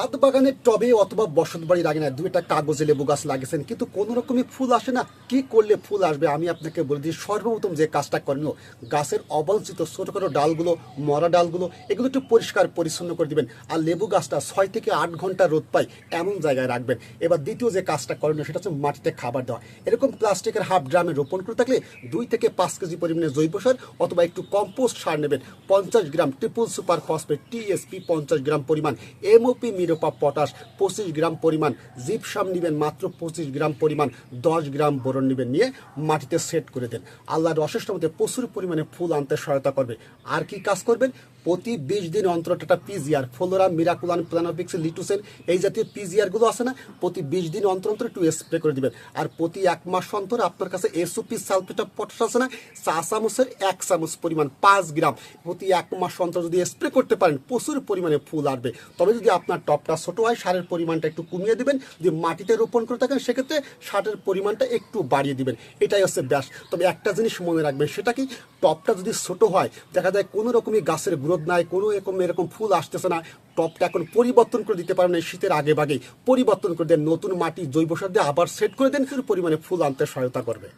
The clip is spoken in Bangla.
ছাদ বাগানের টবে অথবা বসত বাড়ির আগে না, দুইটা কাগজে লেবু গাছ লাগিয়েছেন, কিন্তু কোনো রকমই ফুল আসে না। কি করলে ফুল আসবে? আমি আপনাকে বলে দিই, সর্বপ্রথম যে কাজটা করণীয় গাছের অবাঞ্ছিত ছোটোখাটো ডালগুলো, মরা ডালগুলো, এগুলো একটু পরিষ্কার পরিচ্ছন্ন করে দিবেন আর লেবু গাছটা ছয় থেকে আট ঘণ্টা রোদ পায় এমন জায়গায় রাখবেন। এবার দ্বিতীয় যে কাজটা করণীয় সেটা হচ্ছে মাটিতে খাবার দেওয়া। এরকম প্লাস্টিকের হাফ ড্রামে রোপণ করে থাকলে দুই থেকে পাঁচ কেজি পরিমাণে জৈব সার অথবা একটু কম্পোস্ট সার নেবেন। পঞ্চাশ গ্রাম ট্রিপল সুপার ফসফেট, টিএসপি পঞ্চাশ গ্রাম পরিমাণ, এমওপি মিরোপা পটাশ পঁচিশ গ্রাম পরিমাণ। জিপসাম নেবেন মাত্র পঁচিশ গ্রাম পরিমাণ। দশ গ্রাম বোরন নেবেন নিয়ে মাটিতে সেট করে দেন। আল্লাহর অশেষ মধ্যে প্রচুর পরিমাণে ফুল আনতে সহায়তা করবে। আর কি কাজ করবেন? প্রতি বিশ দিন অন্তর একটা পিজিআর ফ্লোরা মিরাকুলান প্লানোপিক্স লিটুসেন এই জাতীয় পিজিআরগুলো আছে না, প্রতি বিশ দিন অন্তর অন্তর একটু স্প্রে করে দিবেন। আর প্রতি এক মাস অন্তর আপনার কাছে এসওপি সালফেট অফ পটাশ আছে না, চা চামচের এক চামচ পরিমাণ, পাঁচ গ্রাম। প্রতি এক মাস অন্তর যদি স্প্রে করতে পারেন, প্রচুর পরিমাণে ফুল আসবে। তবে যদি আপনার টপটা ছোট হয়, সারের পরিমাণটা একটু কমিয়ে দিবেন। যদি মাটিতে রোপণ করে থাকেন, সেক্ষেত্রে সারের পরিমাণটা একটু বাড়িয়ে দিবেন। এটাই হচ্ছে ব্যাস। তবে একটা জিনিস মনে রাখবেন, সেটা কি? টপটা যদি ছোট হয়, দেখা যায় কোনো রকমই গাছের গ্রোথ নাই, কোনো এরকম এরকম ফুল আসতেছে না। টপটা এখন পরিবর্তন করে দিতে পারেন এই শীতের আগে ভাগেই পরিবর্তন করে দেন, নতুন মাটি জৈব সার দিয়ে আবার সেট করে দেন, কিছু পরিমাণে ফুল আনতে সহায়তা করবে।